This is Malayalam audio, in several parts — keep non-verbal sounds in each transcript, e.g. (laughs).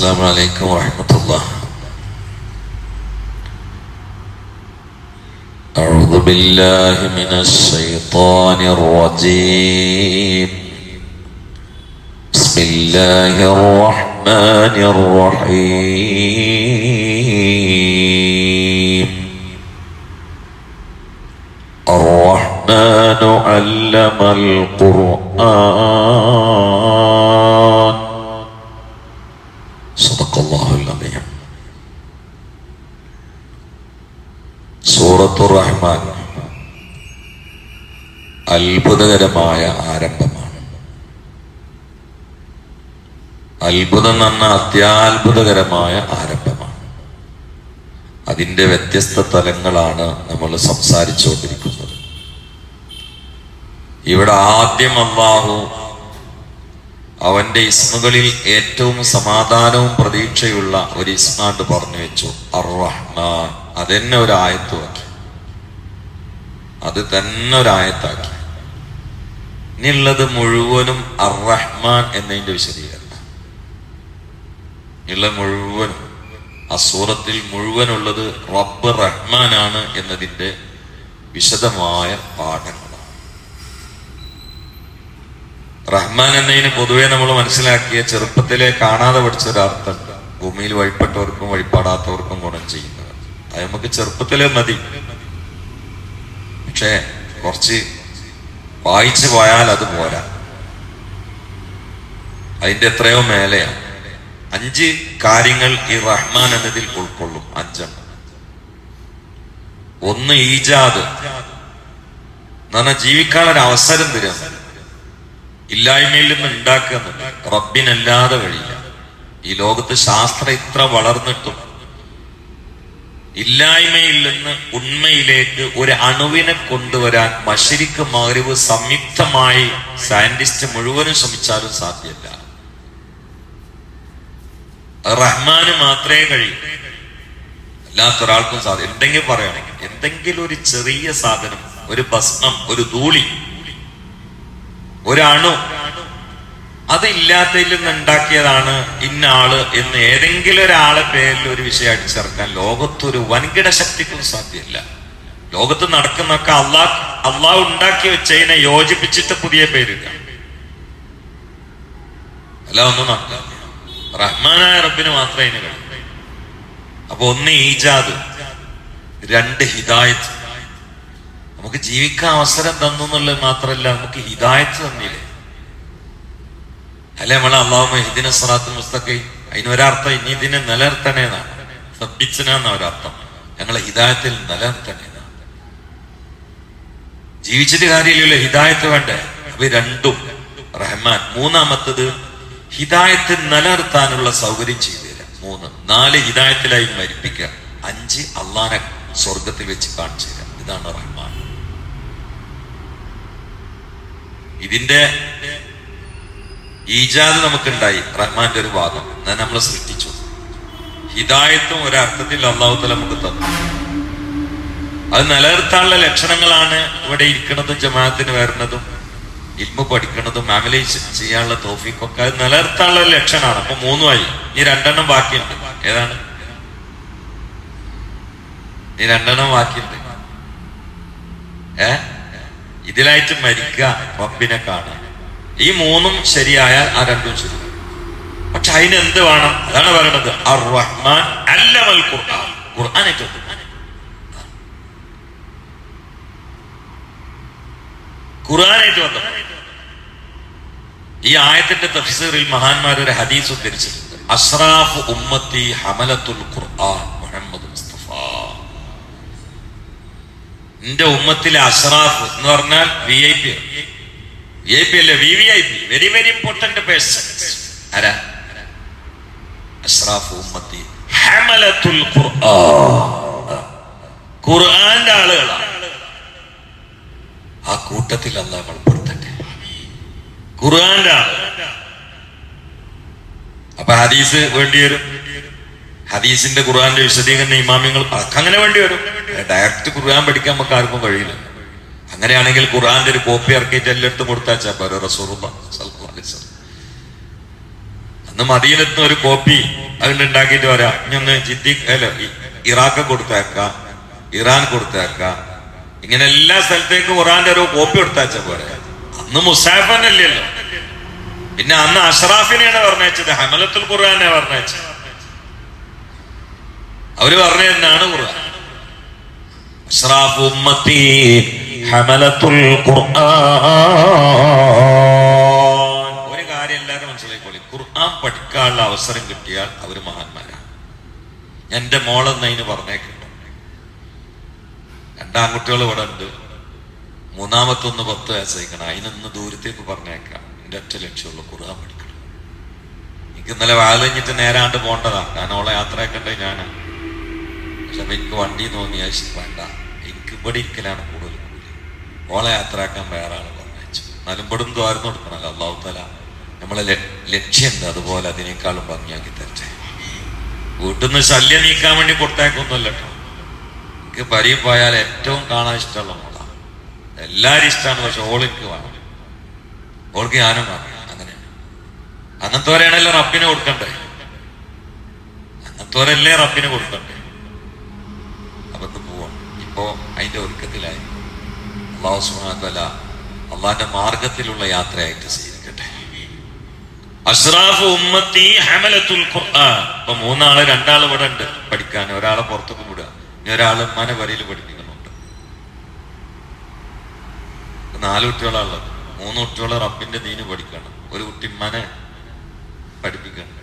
السلام عليكم ورحمة الله. أعوذ بالله من الشيطان الرجيم. بسم الله الرحمن الرحيم. الرحمن علم القرآن. റഹ്മാൻ അത്ഭുതകരമായ ആരംഭമാണ്. അത്ഭുതം എന്ന അത്യാത്ഭുതകരമായ ആരംഭമാണ്. അതിന്റെ വ്യത്യസ്ത തലങ്ങളാണ് നമ്മൾ സംസാരിച്ചുകൊണ്ടിരിക്കുന്നത്. ഇവിടെ ആദ്യം അള്ളാഹു അവന്റെ ഇസ്മുകളിൽ ഏറ്റവും സമാധാനവും പ്രതീക്ഷയുള്ള ഒരു ഇസ്മാണ്ട് പറഞ്ഞു വെച്ചു. അർ-റഹ്മാൻ. അതെന്നെ ഒരു ആയത്തുമാക്കി അത് തന്നെ ഒരായത്താക്കി. ഇനിയുള്ളത് മുഴുവനും അർ-റഹ്മാൻ എന്നതിന്റെ വിശദീകരണം. ഉള്ള മുഴുവനും അസൂറത്തിൽ സൂറത്തിൽ മുഴുവനുള്ളത് റബ്ബ് റഹ്മാനാണ് എന്നതിന്റെ വിശദമായ പാഠങ്ങളാണ്. റഹ്മാൻ എന്നതിന് പൊതുവെ നമ്മൾ മനസ്സിലാക്കിയ ചെറുപ്പത്തിലെ കാണാതെ പഠിച്ച ഒരു അർത്ഥമുണ്ട് ഭൂമിയിൽ വഴിപ്പെട്ടവർക്കും വഴിപാടാത്തവർക്കും ഗുണം ചെയ്യുന്നത്. അത് നമുക്ക് ചെറുപ്പത്തിലെ മതി. പക്ഷേ കുറച്ച് വായിച്ചു പോയാൽ അത് പോരാ. അതിന്റെ എത്രയോ മേലെയാണ് അഞ്ച് കാര്യങ്ങൾ ഈ റഹ്മാൻ എന്നതിൽ ഉൾക്കൊള്ളും. അഞ്ചെണ്ണം. ഒന്ന് ഈജാദ്. ജീവിക്കാനുള്ള അവസരം തരും. ഇല്ലായ്മയിൽ നിന്ന് ഉണ്ടാക്കുക എന്നുള്ളത്. റബ്ബിനല്ലാതെ വഴിയില്ല. ഈ ലോകത്ത് ശാസ്ത്രം ഇത്ര വളർന്നിട്ടും ഇല്ലായ്മയിൽ നിന്ന് ഉണ്മയിലേക്ക് ഒരു അണുവിനെ കൊണ്ടുവരാൻ മഷരിക്ക് മകരവ് സംയുക്തമായി സയന്റിസ്റ്റ് മുഴുവനും ശ്രമിച്ചാലും സാധ്യമല്ല റഹ്മാന് മാത്രമേ കഴിയൂ. അല്ലാത്ത ഒരാൾക്കും സാധ്യം എന്തെങ്കിലും പറയണമെങ്കിൽ എന്തെങ്കിലും ഒരു ചെറിയ സാധനം ഒരു ഭസ്മം ഒരു ധൂളി ഒരു അണു അതില്ലാത്തതിൽ നിന്ന് ഉണ്ടാക്കിയതാണ് ഇന്ന ആൾ എന്ന് ഏതെങ്കിലും ഒരാളെ പേരിൽ ഒരു വിഷയം അടിച്ചിറക്കാൻ ലോകത്തൊരു വൻകിട ശക്തിക്കും സാധ്യമല്ല ലോകത്ത് നടക്കുന്നൊക്കെ അള്ളാഹ് അള്ളാഹ് ഉണ്ടാക്കി വെച്ചതിനെ യോജിപ്പിച്ചിട്ട് പുതിയ പേരില്ല അല്ല ഒന്നും നടക്കാം റഹ്മാനായ റബ്ബിന് മാത്രമേ അതിന് കഴിയൂ. അപ്പൊ ഒന്ന് ഈജാദ് രണ്ട് ഹിദായത്ത്. നമുക്ക് ജീവിക്കാൻ അവസരം തന്നു എന്നുള്ളത് മാത്രമല്ല നമുക്ക് ഹിദായത്ത് തന്നില്ലേ? അല്ലെ നമ്മളെ അള്ളാഹുമ ഹിദിന സറാത്ത് മുസ്തഖൈ? അതിനൊരർത്ഥം ഇനി ഇതിനെ നിലനിർത്തണേന്നാണ്. സബ്ബിച്ചനാന്ന ഒരർത്ഥം. ഞങ്ങളെ ഹിതായത്തിൽ നിലനിർത്തണേന്നാണ്. ജീവിച്ചിട്ട് കാര്യമില്ലല്ലോ ഹിതായത്ത് വേണ്ടേ? അവ രണ്ടും റഹ്മാൻ. മൂന്നാമത്തത് ഹിതായത്തിൽ നിലനിർത്താനുള്ള സൗകര്യം ചെയ്തു തരാം. മൂന്ന് നാല് ഹിതായത്തിലായി മരിപ്പിക്കുക. അഞ്ച് അള്ളാനെ സ്വർഗത്തിൽ വെച്ച് കാണിച്ചു തരാം. ഇതാണ് റഹ്മാൻ. ഇതിന്റെ ഈജാദ് നമുക്കുണ്ടായി. റഹ്മാന്റെ ഒരു വാദം. അത് നമ്മൾ സൃഷ്ടിച്ചു. ഹിദായത്തും ഒരർത്ഥത്തിൽ അള്ളാഹുത്തല നമുക്ക് തന്നു. അത് നിലനിർത്താനുള്ള ലക്ഷണങ്ങളാണ് ഇവിടെ ഇരിക്കുന്നതും ജമാഅത്തിന് വരുന്നതും ഇൽമ പഠിക്കുന്നതും അമലൈസ് ചെയ്യാനുള്ള തോഫിക്കൊക്കെ അത് നിലനിർത്താനുള്ള ലക്ഷണമാണ്. അപ്പൊ മൂന്നുമായി ഇനി രണ്ടെണ്ണം ബാക്കിയുണ്ട്. ഏതാണ്? ഇനി രണ്ടെണ്ണം ബാക്കിയുണ്ട്. ഏ? ഇതിലായിട്ട് മരിക്കുക റബ്ബിനെ കാണുക. ഈ മൂന്നും ശരിയായാൽ ആ രണ്ടും ശരി. പക്ഷെ അതിന് എന്ത് വേണം? അതാണ് പറയണത് അർ റഹ്മാൻ അല്ലമൽ ഖുർആൻ. ഖുർആൻ ഏറ്റവും ഖുർആനായിട്ട് വന്നു ഈ ആയത്തിന്റെ തഫ്സീറിൽ മഹാന്മാർ ഒരു ഹദീസ് ഉദ്ധരിച്ചിട്ടുണ്ട്. അസ്രാഫ് ഉമ്മത്തി ഹമലത്തുൽ ഖുർആൻ മുഹമ്മദ് മുസ്തഫ. എന്റെ ഉമ്മത്തിലെ അസ്രാഫ് എന്ന് പറഞ്ഞാൽ V I P very very important ഖുർആന്റെ ആളുകളാണ് ആ കൂട്ടത്തിൽ അല്ല നമ്മൾ പെടുത്തട്ടെ ഖുർആന്റെ ആൾ. അപ്പൊ ഹദീസ് വേണ്ടി വരും. ഹദീസിന്റെ ഖുർആന്റെ വിശദീകരണ ഇമാമ്യങ്ങൾ അങ്ങനെ വേണ്ടി വരും. ഡയറക്റ്റ് ഖുർആൻ പഠിക്കാൻ നമുക്ക് ആർക്കും കഴിയില്ല. അങ്ങനെയാണെങ്കിൽ ഖുർആന്റെ ഒരു കോപ്പി ഇറക്കിയിട്ട് എല്ലായിടത്തും കൊടുത്താച്ചാ പോരെ വസല്ലം. അന്ന് മദീനത്ത് ഒരു കോപ്പി അതുകൊണ്ട് ഉണ്ടാക്കിയിട്ട് വരാം ഇനി ഒന്ന് ജിദ്ദി അല്ല ഇറാഖ് കൊടുത്തേക്കാം ഇറാൻ കൊടുത്തേക്കാം. ഇങ്ങനെ എല്ലാ സ്ഥലത്തേക്കും ഖുറാന്റെ ഒരു കോപ്പി കൊടുത്താച്ചാ പോരെ അന്ന് മുസാഫനല്ലല്ലോ. പിന്നെ അന്ന് അഷ്റാഫിനെയാണ് പറഞ്ഞത് ഹമലത്തുൽ ഖുർആാനെ പറഞ്ഞത് അവർ പറഞ്ഞ എന്നാണ് ഖുർആൻ? ഉമ്മത്തി ഹമലത്തുൽ ഖുർആൻ. ഒരു കാര്യം എല്ലാവരും മനസ്സിലായിക്കോളി. ഖുർആൻ പഠിക്കാനുള്ള അവസരം കിട്ടിയാൽ അവർ മഹാന്മാരാണ് എന്റെ മോളെന്ന് അതിന് പറഞ്ഞേക്കുണ്ട് രണ്ടാൺകുട്ടികൾ ഇവിടെ ഉണ്ട്. മൂന്നാമത്തൊന്ന് പത്ത് വയസ്സേക്കണം അതിനൊന്ന് ദൂരത്തേക്ക് പറഞ്ഞേക്കാം. എന്റെ ഒറ്റ ലക്ഷ്യമുള്ള ഖുർആൻ പഠിക്കണം. എനിക്ക് ഇന്നലെ വാലഞ്ഞിട്ട് നേരാണ്ട് പോണ്ടതാ ഞാൻ ഓളെ യാത്രയാക്കണ്ടേ ഞാനാണ് പക്ഷെ എനിക്ക് വണ്ടി തോന്നിയാൽ വേണ്ട. എനിക്ക് ഇവിടെ ഇരിക്കലാണ് ഓളെ യാത്രയാക്കാൻ വേറെ ആൾ പറഞ്ഞു എന്നാലും ഇവിടും ദ്വാരം കൊടുക്കണല്ലോ അള്ളാഹു തല നമ്മളെ ലക്ഷ്യം അതുപോലെ അതിനേക്കാളും ഭംഗിയാക്കി തരട്ടെ. വീട്ടിൽ നിന്ന് ശല്യം നീക്കാൻ വേണ്ടി കൊടുത്തേക്കൊന്നുമല്ല കേട്ടോ എനിക്ക് പരി പോയാൽ ഏറ്റവും കാണാൻ ഇഷ്ടമുള്ള മോളാണ്. എല്ലാവരും ഇഷ്ടമാണ് പക്ഷെ ഓളിക്ക് വേണം. ഓൾക്ക് ഞാനും വേണം. അങ്ങനെ. അങ്ങനത്തോരാണല്ലോ റബ്ബിനെ കൊടുക്കണ്ടേ? അങ്ങനത്തോരല്ലേ റബ്ബിനെ കൊടുക്കണ്ടേ? അപ്പൊ പോവാം. ഇപ്പോ അതിന്റെ ഒരുക്കത്തിലായി. അള്ളാഹു സുബാനത്തല അള്ളാന്റെ മാർഗത്തിലുള്ള യാത്രയായിട്ട് സ്വീകരിക്കട്ടെ. അഷ്റാഫ് ഉമ്മത്തി ഹമലത്തുൽ ഖുർആൻ. ഇപ്പൊ മൂന്നാൾ രണ്ടാൾ ഇവിടെ ഉണ്ട് പഠിക്കാൻ. ഒരാളെ പുറത്തൊക്കെ വിടുക. ഇനി ഒരാൾ മന വരയിൽ പഠിപ്പിക്കുന്നുണ്ട്. നാല് കുട്ടികളാണുള്ളത്. മൂന്ന് കുട്ടികളെ റബ്ബിന്റെ ദീന് പഠിക്കണം. ഒരു കുട്ടി മന പഠിപ്പിക്കണം.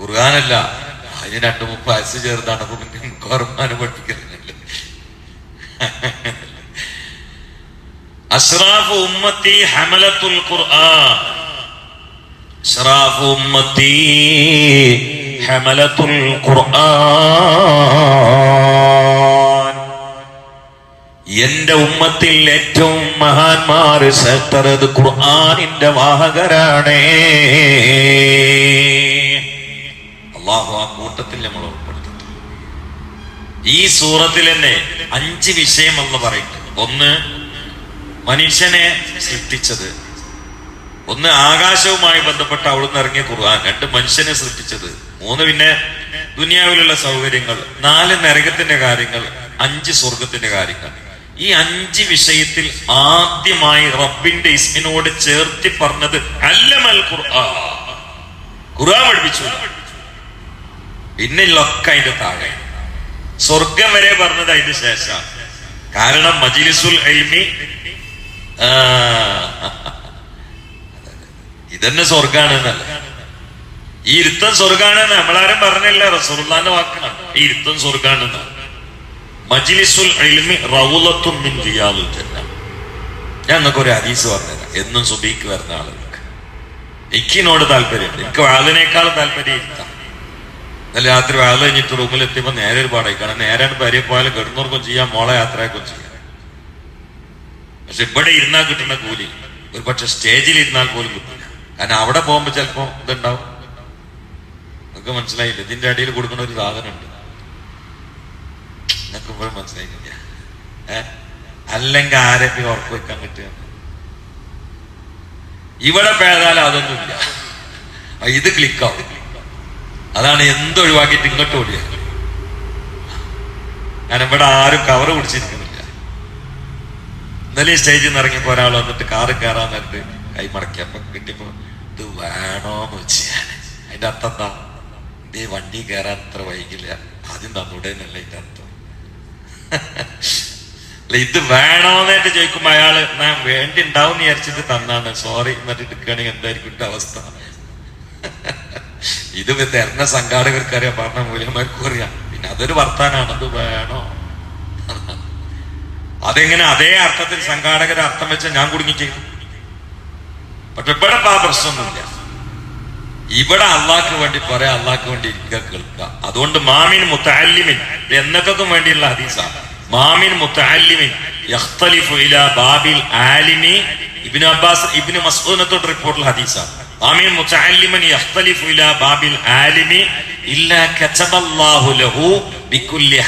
ഖുർആാനല്ല. അതിന് രണ്ടു മുപ്പത് വയസ്സ് ചേർത്താണ് അപ്പൊ പഠിപ്പിക്കുന്നില്ല (laughs) അഷ്റാഫ് ഉമ്മത്തി ഹമലത്തുൽ ഖുർആൻ. അഷ്റാഫ് ഉമ്മത്തി ഹമലത്തുൽ ഖുർആൻ. എന്റെ ഉമ്മത്തിൽ ഏറ്റവും മഹാന്മാർ സത്തറത് ഖുർആനിന്റെ വാഹകരാണേ. അള്ളാഹു ആ കൂട്ടത്തിൽ ഉൾപ്പെടുത്തുന്നു ഈ സൂറത്തിൽ തന്നെ അഞ്ച് വിഷയം എന്ന് പറയുന്നത് ഒന്ന് മനുഷ്യനെ സൃഷ്ടിച്ചത്. ഒന്ന് ആകാശവുമായി ബന്ധപ്പെട്ട അവിടുന്ന് ഇറങ്ങിയ ഖുർആൻ. രണ്ട് മനുഷ്യനെ സൃഷ്ടിച്ചത്. മൂന്ന് പിന്നെ ദുനിയാവിലുള്ള സൗകര്യങ്ങൾ. നാല് നരകത്തിന്റെ കാര്യങ്ങൾ. അഞ്ച് സ്വർഗത്തിന്റെ കാര്യങ്ങൾ. ഈ അഞ്ച് വിഷയത്തിൽ ആദ്യമായി റബ്ബിന്റെ ഇസ്മിനോട് ചേർത്തി പറഞ്ഞത് അല്ലമൽ ഖുർആൻ. ഖുർആൻ പഠിപ്പിച്ചു. പിന്നെ ലൊക്കെ അതിന്റെ താഴെ. സ്വർഗം വരെ പറഞ്ഞത് അതിന് ശേഷമാണ്. കാരണം മജിലിസുൽ എൽമി ഇതന്നെ സ്വർഗാണെന്നല്ല ഈ ഇരുത്തം സ്വർഗാണെന്ന് നമ്മളാരും പറഞ്ഞില്ല. റസൂർദാന്റെ വാക്കാണ്. ഈ ഇരുത്തം സ്വർഗാണെന്ന് മജിലിസുൽ എൽമി റൗലത്തും മിൻ ഞാൻ നിങ്ങൾക്ക് ഒരു ഹദീസ് പറഞ്ഞുതരാം. എന്നും സുബീക്ക് വരുന്ന ആളുകൾക്ക്. എനിക്കിനോട് താല്പര്യമുണ്ട്. എനിക്ക് വാതിനേക്കാൾ താല്പര്യം ഇരുത്താം. ഇന്നലെ രാത്രി വാഴ കഴിഞ്ഞിട്ട് റൂമിൽ എത്തിയപ്പോ നേരെ ഒരു പാടായി. കാരണം നേരെ ഭാര്യ പോയാലും കിടന്നവർക്കും ചെയ്യാം മോളെ യാത്രയൊക്കെ ചെയ്യാം. പക്ഷെ ഇവിടെ ഇരുന്നാൽ കിട്ടുന്ന കൂലി. ഒരു പക്ഷെ സ്റ്റേജിൽ ഇരുന്നാൽ പോലും കിട്ടില്ല കാരണം അവിടെ പോകുമ്പോ ചിലപ്പോ ഇതുണ്ടാവും. നിങ്ങൾക്ക് മനസ്സിലായില്ല? ഇതിന്റെ അടിയിൽ കൊടുക്കുന്ന ഒരു സാധനമുണ്ട്. നിങ്ങൾക്ക് ഇപ്പോഴും മനസ്സിലായിട്ടില്ല. ഏഹ് അല്ലെങ്കിൽ ആരൊക്കെ ഉറപ്പ് വെക്കാൻ കിട്ടുക ഇവിടെ പേതാലും അതൊന്നുമില്ല. ഇത് ക്ലിക്കാവും അതാണ് എന്തൊഴിവാക്കിയിട്ട് ഇങ്ങോട്ട് ഓടിയ? ഞാൻ ഇവിടെ ആരും കവർ പിടിച്ചിരിക്കുന്നില്ല. ഇന്നലെ സ്റ്റേജിൽ നിന്ന് ഇറങ്ങിയപ്പോ ഒരാൾ വന്നിട്ട് കാറ് കയറാൻ നേരത്ത് കൈ മടക്കിയപ്പോ കിട്ടിയപ്പോ ഇത് വേണോന്ന് വെച്ച് ഞാൻ. അതിന്റെ അർത്ഥം എന്താ? ഇതേ വണ്ടി കയറാൻ അത്ര വൈകില്ല. ആദ്യം തന്നൂടെ എന്നല്ല ഇതിന്റെ അർത്ഥം. അല്ല ഇത് വേണോന്നായിട്ട് ചോദിക്കുമ്പോ അയാൾ ഞാൻ വേണ്ടി ഉണ്ടാവും വിചാരിച്ചിട്ട് തന്നാണ്. സോറി. എന്നിട്ട് എടുക്കുകയാണെങ്കിൽ എന്തായിരിക്കും അവസ്ഥ? ഇത് തരുന്ന സംഘാടകർക്കറിയാം പറഞ്ഞ മൂല്യന്മാർക്കും അറിയാം. പിന്നെ അതൊരു വർത്താനാണ് അത് വേണോ? അതെങ്ങനെ അതേ അർത്ഥത്തിൽ സംഘാടകരെ അർത്ഥം വെച്ച ഞാൻ കുടുങ്ങി ചെയ്തു പക്ഷെ ഇവിടെ ആ പ്രശ്നമൊന്നുമില്ല. ഇവിടെ അള്ളാഹ്ക്ക് വേണ്ടി പറയാ അള്ളാഹ്ക്ക് വേണ്ടി ഇരിക്കുക കേൾക്കുക. അതുകൊണ്ട് മാമിൻ മുത്താലിമിൻ എന്നൊക്കെ വേണ്ടിയുള്ള ഹദീസാണ് മാമിൻ മുത്താലിമിൻ യഖ്തലിഫു ബാബിൽ ആലിമി ഇബ്നു അബ്ബാസ് ഇബ്നു മസ്ഊദിനെ തൊട്ട് റിപ്പോർട്ടിൽ ഹദീസാണ് യഖ്തലിഫു ഇലാ ബാബിൽ ആലിമി ഇല്ലാ കതബല്ലാഹു ലഹു ബികുല്ലി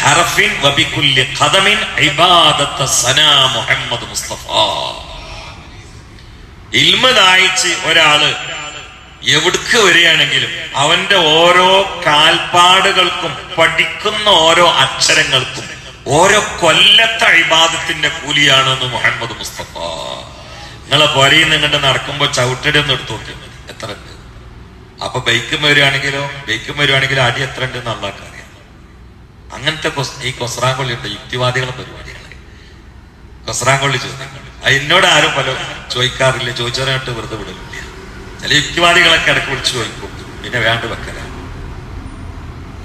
വബികുല്ലി ഖദമിൻ മുഹമ്മദ് മുസ്തഫ. ഇൽമ ഒരാൾ എവിടുക്ക് വരികയാണെങ്കിലും അവന്റെ ഓരോ കാൽപ്പാടുകൾക്കും പഠിക്കുന്ന ഓരോ അക്ഷരങ്ങൾക്കും ഓരോ കൊല്ലത്തെ അഴിബാദത്തിന്റെ കൂലിയാണെന്ന് മുഹമ്മദ് മുസ്തഫ. നിങ്ങളെ പൊരയിൽ നിങ്ങളുടെ നടക്കുമ്പോ ചവിട്ടടി ഒന്ന് എടുത്തു മതി എത്ര ഉണ്ട് അപ്പൊ ബൈക്കും വരുവാണെങ്കിലോ ബൈക്കും വരുവാണെങ്കിലോ അടി എത്ര ഉണ്ട് എന്ന് അള്ളാഹ്ക്ക് അറിയാം. അങ്ങനത്തെ ഈ കൊസ്രാങ്കൊള്ളി ഉണ്ട്? യുക്തിവാദികളെ പരിപാടിയാണ് കൊസ്രാങ്കൊള്ളി ചോദ്യങ്ങൾ എന്നോട് ആരും പല ചോദിക്കാറില്ല. ചോദിച്ചവരായിട്ട് വെറുതെ വിടലില്ല. ചില യുക്തിവാദികളൊക്കെ ഇടയ്ക്ക് വിളിച്ചു ചോദിക്കും. പിന്നെ വേണ്ട വെക്കല.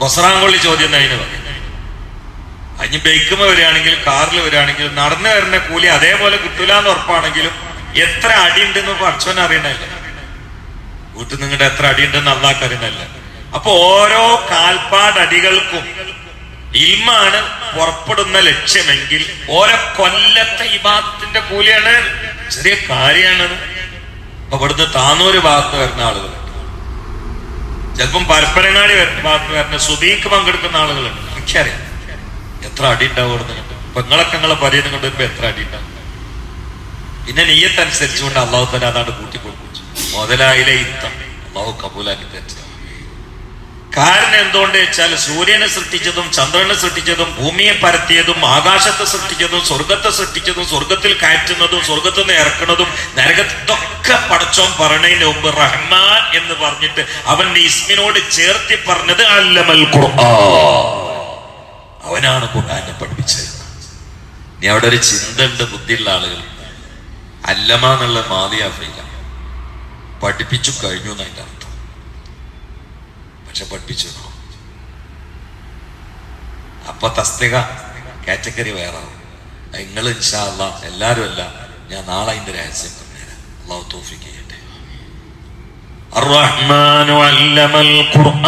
കൊസ്രാങ്കൊള്ളി ചോദ്യം അതിന് പറയും. അതിന് ബൈക്കുമ്പോ വരികയാണെങ്കിൽ കാറിൽ വരികയാണെങ്കിലും നടന്നു വരുന്ന കൂലി അതേപോലെ കിട്ടൂല എന്ന് ഉറപ്പാണെങ്കിലും എത്ര അടി ഉണ്ടെന്ന് പഠിച്ചവൻ അറിയണല്ലേ വീട്ടിൽ നിങ്ങളുടെ എത്ര അടി ഉണ്ടെന്ന് അള്ളാഹ് അറിയണല്ലേ അപ്പൊ ഓരോ കാൽപ്പാടടികൾക്കും ഇൽമാണ് പുറപ്പെടുന്ന ലക്ഷ്യമെങ്കിൽ ഓരോ കൊല്ലത്തെ ഇബാദത്തിന്റെ കൂലിയാണ് ചെറിയ കാര്യമാണ്. അപ്പൊ ഇവിടുന്ന് താന്നൂര് ഭാഗത്ത് വരുന്ന ആളുകളുണ്ട് ചിലപ്പം പരപ്പനങ്ങാടി വരുന്ന ഭാഗത്ത് വരുന്ന സുദീക്ക് പങ്കെടുക്കുന്ന ആളുകളുണ്ട്. എനിക്കറിയാം. എത്ര അടി ഉണ്ടാവും ഇവിടുന്ന് കണ്ടു ഇപ്പൊ നിങ്ങളൊക്കെ നിങ്ങളെ പരിയെന്ന് കൊണ്ടുവരുമ്പോ എത്ര അടി ഉണ്ടാവും? പിന്നെ നീയത്തനുസരിച്ചുകൊണ്ട് അള്ളാഹു തന്നെ അതാണ് കൂട്ടിക്കൊടുപ്പിച്ചു മുതലായിലെ യുദ്ധം അള്ളാഹു കബൂലാക്കി തെറ്റ കാരണം എന്തുകൊണ്ട് വെച്ചാൽ സൂര്യനെ സൃഷ്ടിച്ചതും ചന്ദ്രനെ സൃഷ്ടിച്ചതും ഭൂമിയെ പരത്തിയതും ആകാശത്തെ സൃഷ്ടിച്ചതും സ്വർഗത്തെ സൃഷ്ടിച്ചതും സ്വർഗത്തിൽ കയറ്റുന്നതും സ്വർഗത്തിൽ നിന്ന് ഇറക്കുന്നതും നരകത്തൊക്കെ പടച്ചോൻ പറഞ്ഞതിന് മുമ്പ് റഹ്മാൻ എന്ന് പറഞ്ഞിട്ട് അവന്റെ ഇസ്മിനോട് ചേർത്തി പറഞ്ഞത് അല്ലമൽ അവനാണ് ഖുർആനെ പഠിപ്പിച്ചത്. നീ അവിടെ ഒരു ചിന്ത ഉണ്ട് ബുദ്ധിയുള്ള ആളുകൾ. അല്ലമ എന്നുള്ള മാതിയാഫയില്ല പഠിപ്പിച്ചു കഴിഞ്ഞു എന്നതിന്റെ അർത്ഥം പക്ഷെ പഠിപ്പിച്ചു എന്നോ? അപ്പൊ തസ്തിക കാറ്റഗറി വേറെ നിങ്ങൾ ഇൻഷാല്ല എല്ലാരും അല്ല ഞാൻ നാളെ അതിന്റെ രഹസ്യം പറഞ്ഞുതരാം അള്ളാഹു തോഫിക്ക് ചെയ്യട്ടെ الرحمن علم القرآن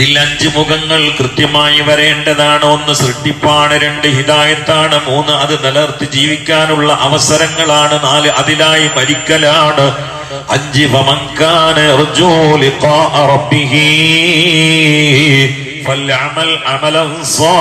അതിൽ അഞ്ച് മുഖങ്ങൾ കൃത്യമായി വരേണ്ടതാണ്. ഒന്ന് സൃഷ്ടിപ്പാണ് രണ്ട് ഹിതായത്താണ് മൂന്ന് അത് നിലർത്തി ജീവിക്കാനുള്ള അവസരങ്ങളാണ് നാല് അതിലായി മരിക്കലാണ്. അഞ്ച് വമങ്കാന് സാ